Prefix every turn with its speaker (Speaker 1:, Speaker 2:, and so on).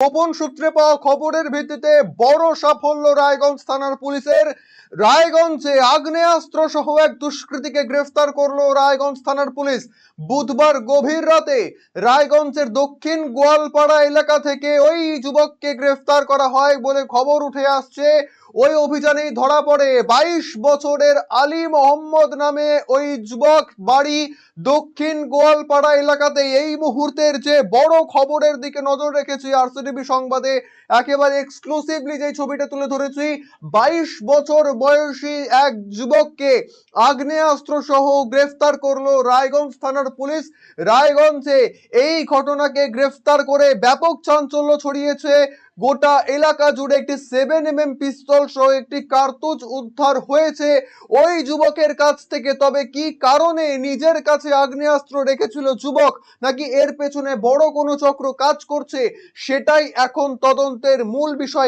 Speaker 1: গোপন সূত্রে পাওয়া খবরের ভিত্তিতে বড় সাফল্য রায়গঞ্জ থানার পুলিশের। রায়গঞ্জে আগ্নেয়াস্ত্র সহ এক দুষ্কৃতীকে গ্রেফতার করল রায়গঞ্জ থানার পুলিশ। বুধবার গভীর রাতে রায়গঞ্জের দক্ষিণ গোয়ালপাড়া এলাকা থেকে ওই যুবককে গ্রেফতার করা হয় বলে খবর উঠে আসছে। ওই অভিযানেই ধরা পড়ে বাইশ বছরের আলী মোহাম্মদ নামে ওই যুবক। বাড়ি দক্ষিণ গোয়ালপাড়া এলাকাতে এই মুহূর্তের যে বড় খবরের দিকে নজর রেখেছে রেখেছি আরসিটিভি সংবাদে একেবারে এক্সক্লুসিভলি যে ছবিটা তুলে ধরেছি, বাইশ বছর বয়সী এক যুবককে আগ্নেয়াস্ত্র সহ গ্রেফতার করল রায়গঞ্জ থানার পুলিশ। রায়গঞ্জে এই ঘটনাকে গ্রেফতার করে ব্যাপক চাঞ্চল্য ছড়িয়েছে। গোটা এলাকা জুড়ে একটি সেভেন এম এম পিস্তল সহ একটি কার্তুজ উদ্ধার হয়েছে। ওই যুবকের কাছ থেকে তবে কি কারণে নিজের কাছে আগ্নেয়াস্ত্র রেখেছিল যুবক, নাকি এর পেছনে বড় কোনো চক্র কাজ করছে, সেটাই এখন তদন্তের মূল বিষয়